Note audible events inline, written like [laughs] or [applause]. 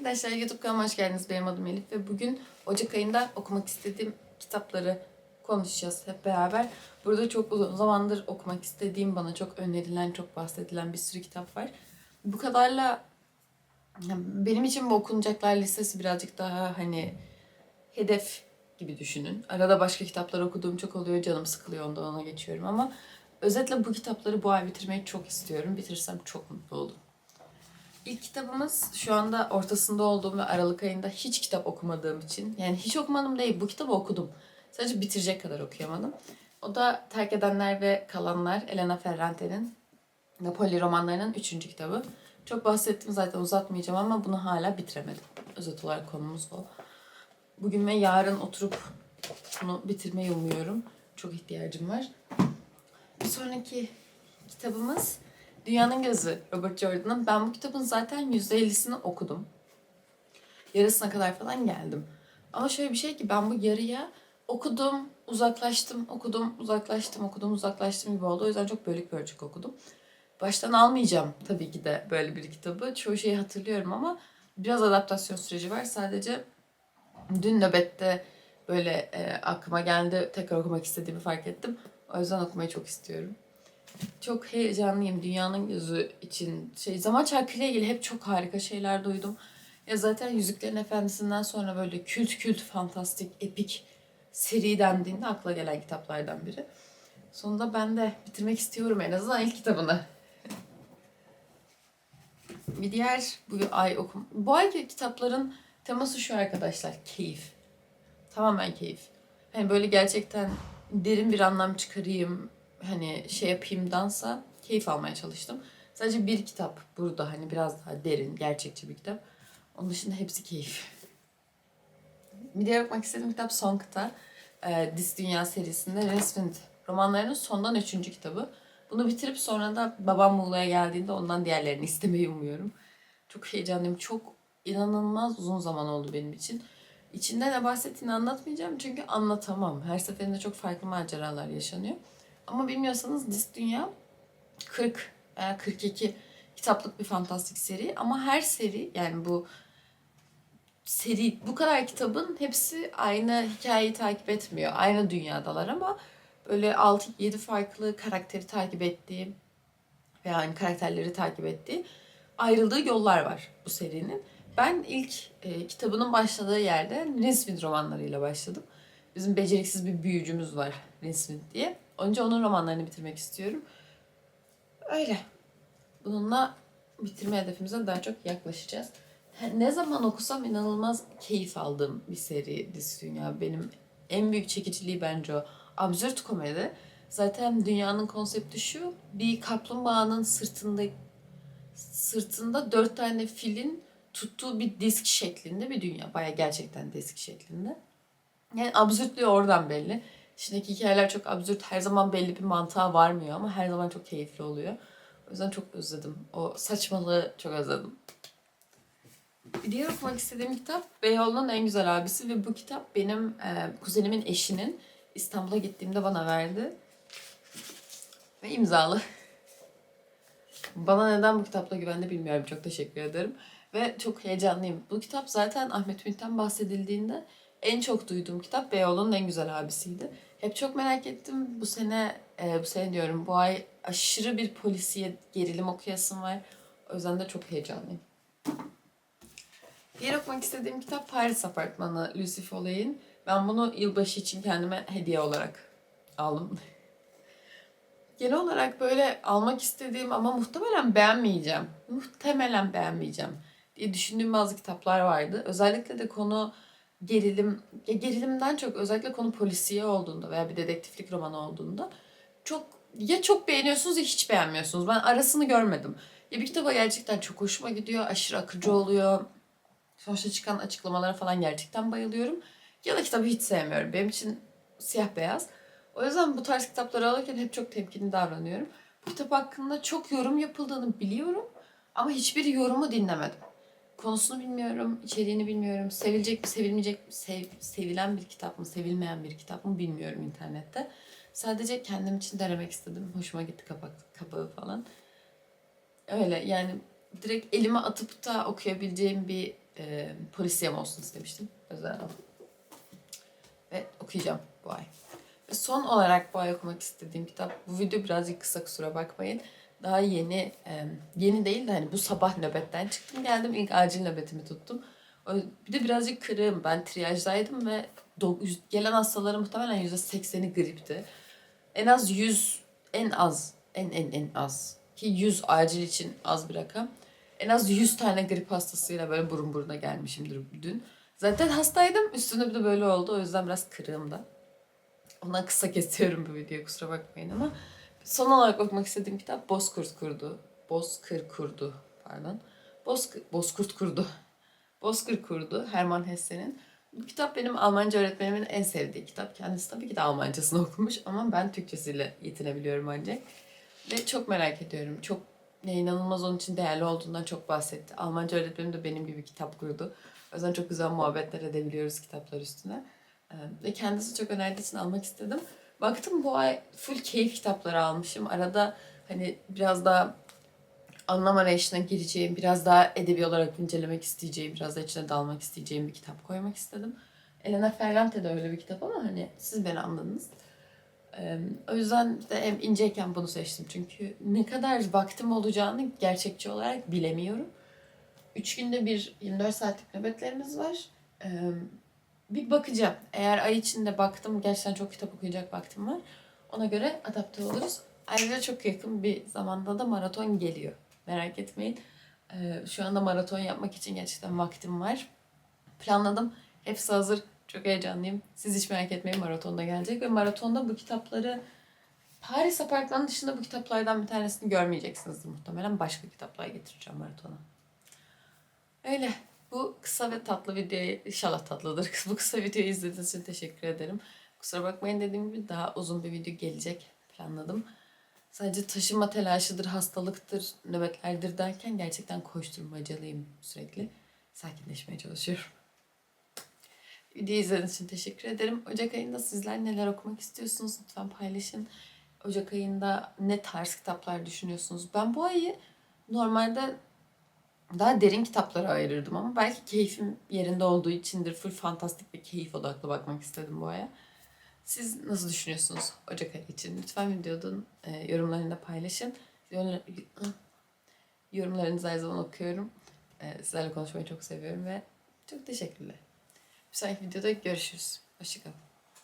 Arkadaşlar YouTube kanalıma hoş geldiniz. Benim adım Elif ve bugün Ocak ayında okumak istediğim kitapları konuşacağız hep beraber. Burada çok uzun zamandır okumak istediğim, bana çok önerilen, çok bahsedilen bir sürü kitap var. Bu kadarla benim için bu okunacaklar listesi birazcık daha hani hedef gibi düşünün. Arada başka kitaplar okuduğum çok oluyor, canım sıkılıyor ondan ona geçiyorum ama özetle bu kitapları bu ay bitirmeyi çok istiyorum. Bitirirsem çok mutlu olurum. İlk kitabımız şu anda ortasında olduğum ve Aralık ayında hiç kitap okumadığım için yani hiç okumadım değil bu kitabı okudum. Sadece bitirecek kadar okuyamadım. O da Terk Edenler ve Kalanlar Elena Ferrante'nin Napoli romanlarının üçüncü kitabı. Çok bahsettim zaten uzatmayacağım ama bunu hala bitiremedim. Özet olarak konumuz o. Bugün ve yarın oturup bunu bitirmeyi umuyorum. Çok ihtiyacım var. Bir sonraki kitabımız Dünyanın Gözü Robert Jordan'ın. Ben bu kitabın zaten %50'sini okudum. Yarısına kadar falan geldim. Ama şöyle bir şey ki ben bu yarıya okudum, uzaklaştım, okudum, uzaklaştım, okudum, uzaklaştım gibi oldu. O yüzden çok bölük bölçük okudum. Baştan almayacağım tabii ki de böyle bir kitabı. Çoğu şeyi hatırlıyorum ama biraz adaptasyon süreci var. Sadece dün nöbette böyle e, aklıma geldi. Tekrar okumak istediğimi fark ettim. O yüzden okumayı çok istiyorum. Çok heyecanlıyım dünyanın gözü için. Şey, zaman çarkıyla ilgili hep çok harika şeyler duydum. Ya zaten Yüzüklerin Efendisi'nden sonra böyle kült kült, fantastik, epik seri dendiğinde akla gelen kitaplardan biri. Sonunda ben de bitirmek istiyorum en azından ilk kitabını. Bir diğer bu ay okum. Bu ayki kitapların teması şu arkadaşlar. Keyif. Tamamen keyif. Hani böyle gerçekten derin bir anlam çıkarayım, hani şey yapayımdansa keyif almaya çalıştım. Sadece bir kitap burada hani biraz daha derin, gerçekçi bir kitap. Onun dışında hepsi keyif. Bir diğer okumak istediğim kitap Son Kıta. Ee, Dis Dünya serisinde Resvind romanlarının sondan üçüncü kitabı. Bunu bitirip sonra da babam Muğla'ya geldiğinde ondan diğerlerini istemeyi umuyorum. Çok heyecanlıyım. Çok inanılmaz uzun zaman oldu benim için. İçinde ne bahsettiğini anlatmayacağım çünkü anlatamam. Her seferinde çok farklı maceralar yaşanıyor. Ama bilmiyorsanız Dis Dünya 40 veya 42 kitaplık bir fantastik seri ama her seri yani bu seri bu kadar kitabın hepsi aynı hikayeyi takip etmiyor. Aynı dünyadalar ama böyle 6-7 farklı karakteri takip ettiği veya yani karakterleri takip ettiği ayrıldığı yollar var bu serinin. Ben ilk e, kitabının başladığı yerde Rincewind romanlarıyla başladım. Bizim beceriksiz bir büyücümüz var Rincewind diye. Önce onun romanlarını bitirmek istiyorum. Öyle. Bununla bitirme hedefimize daha çok yaklaşacağız. Ne zaman okusam inanılmaz keyif aldığım bir seri Dis Dünya. Benim en büyük çekiciliği bence o. Absürt komedi. Zaten dünyanın konsepti şu. Bir kaplumbağanın sırtında sırtında dört tane filin tuttuğu bir disk şeklinde bir dünya. Baya gerçekten disk şeklinde. Yani absürtlüğü oradan belli. İçindeki hikayeler çok absürt. Her zaman belli bir mantığa varmıyor ama her zaman çok keyifli oluyor. O yüzden çok özledim. O saçmalığı çok özledim. Bir diğer okumak istediğim kitap Beyoğlu'nun en güzel abisi ve bu kitap benim e, kuzenimin eşinin İstanbul'a gittiğimde bana verdi. Ve imzalı. [laughs] Bana neden bu kitapla güvendi bilmiyorum. Çok teşekkür ederim. Ve çok heyecanlıyım. Bu kitap zaten Ahmet Ümit'ten bahsedildiğinde en çok duyduğum kitap Beyoğlu'nun en güzel abisiydi. Hep çok merak ettim. Bu sene, e, bu sene diyorum bu ay aşırı bir polisiye gerilim okuyasım var. O yüzden de çok heyecanlıyım. Diğer okumak istediğim kitap Paris Apartmanı Lucy Foley'in. Ben bunu yılbaşı için kendime hediye olarak aldım. [laughs] Genel olarak böyle almak istediğim ama muhtemelen beğenmeyeceğim. Muhtemelen beğenmeyeceğim diye düşündüğüm bazı kitaplar vardı. Özellikle de konu gerilim, gerilimden çok özellikle konu polisiye olduğunda veya bir dedektiflik romanı olduğunda çok ya çok beğeniyorsunuz ya hiç beğenmiyorsunuz. Ben arasını görmedim. Ya bir kitaba gerçekten çok hoşuma gidiyor, aşırı akıcı oluyor. Sonuçta çıkan açıklamalara falan gerçekten bayılıyorum. Ya da kitabı hiç sevmiyorum. Benim için siyah beyaz. O yüzden bu tarz kitapları alırken hep çok temkinli davranıyorum. Bu kitap hakkında çok yorum yapıldığını biliyorum ama hiçbir yorumu dinlemedim. Konusunu bilmiyorum, içeriğini bilmiyorum. Sevilecek mi, sevilmeyecek mi, sev, sevilen bir kitap mı, sevilmeyen bir kitap mı bilmiyorum internette. Sadece kendim için denemek istedim. Hoşuma gitti kapak, kapağı falan. Öyle yani direkt elime atıp da okuyabileceğim bir e, polisiyem olsun istemiştim. Özel Ve okuyacağım bu ay. Ve son olarak bu ay okumak istediğim kitap. Bu video birazcık kısa kusura bakmayın. Daha yeni, yeni değil de hani bu sabah nöbetten çıktım geldim. İlk acil nöbetimi tuttum. Bir de birazcık kırığım. Ben triyajdaydım ve gelen hastaların muhtemelen %80'i gripti. En az 100, en az, en en en az. Ki 100 acil için az bir rakam. En az 100 tane grip hastasıyla böyle burun buruna gelmişimdir dün. Zaten hastaydım. Üstüne bir de böyle oldu. O yüzden biraz kırığım da. Ondan kısa kesiyorum bu videoyu kusura bakmayın ama. Son olarak okumak istediğim kitap Bozkurt Kurdu. Bozkır Kurdu pardon. Bozkır, Bozkurt Kurdu. [laughs] Bozkır Kurdu Hermann Hesse'nin. Bu kitap benim Almanca öğretmenimin en sevdiği kitap. Kendisi tabii ki de Almancasını [laughs] okumuş ama ben Türkçesiyle yetinebiliyorum ancak. Ve çok merak ediyorum. Çok ya inanılmaz onun için değerli olduğundan çok bahsetti. Almanca öğretmenim de benim gibi kitap kurdu. O yüzden çok güzel muhabbetler edebiliyoruz kitaplar üstüne. Ve kendisi çok önerdiği almak istedim. Baktım bu ay full keyif kitapları almışım. Arada hani biraz daha anlam arayışına gireceğim, biraz daha edebi olarak incelemek isteyeceğim, biraz da içine dalmak isteyeceğim bir kitap koymak istedim. Elena Ferrante de öyle bir kitap ama hani siz beni anladınız. Ee, o yüzden de hem inceyken bunu seçtim. Çünkü ne kadar vaktim olacağını gerçekçi olarak bilemiyorum. Üç günde bir 24 saatlik nöbetlerimiz var. Bir bakacağım. Eğer ay içinde baktım gerçekten çok kitap okuyacak vaktim var. Ona göre adapte oluruz. Ayrıca çok yakın bir zamanda da maraton geliyor. Merak etmeyin. Ee, şu anda maraton yapmak için gerçekten vaktim var. Planladım. Hepsi hazır. Çok heyecanlıyım. Siz hiç merak etmeyin maratonda gelecek. Ve maratonda bu kitapları Paris Apartman dışında bu kitaplardan bir tanesini görmeyeceksiniz muhtemelen. Başka kitaplar getireceğim maratona. Öyle. Bu kısa ve tatlı videoyu inşallah tatlıdır. [laughs] Bu kısa videoyu izlediğiniz için teşekkür ederim. Kusura bakmayın dediğim gibi daha uzun bir video gelecek planladım. Sadece taşıma telaşıdır, hastalıktır, nöbetlerdir derken gerçekten koşturmacalıyım sürekli. Sakinleşmeye çalışıyorum. [laughs] Videoyu izlediğiniz için teşekkür ederim. Ocak ayında sizler neler okumak istiyorsunuz lütfen paylaşın. Ocak ayında ne tarz kitaplar düşünüyorsunuz? Ben bu ayı normalde daha derin kitaplara ayırırdım ama belki keyfim yerinde olduğu içindir. Full fantastik ve keyif odaklı bakmak istedim bu aya. Siz nasıl düşünüyorsunuz Ocak ayı için? Lütfen videonun e, yorumlarında paylaşın. Yorumlar- Yorumlarınızı her zaman okuyorum. E, sizlerle konuşmayı çok seviyorum ve çok teşekkürler. Bir sonraki videoda görüşürüz. Hoşçakalın.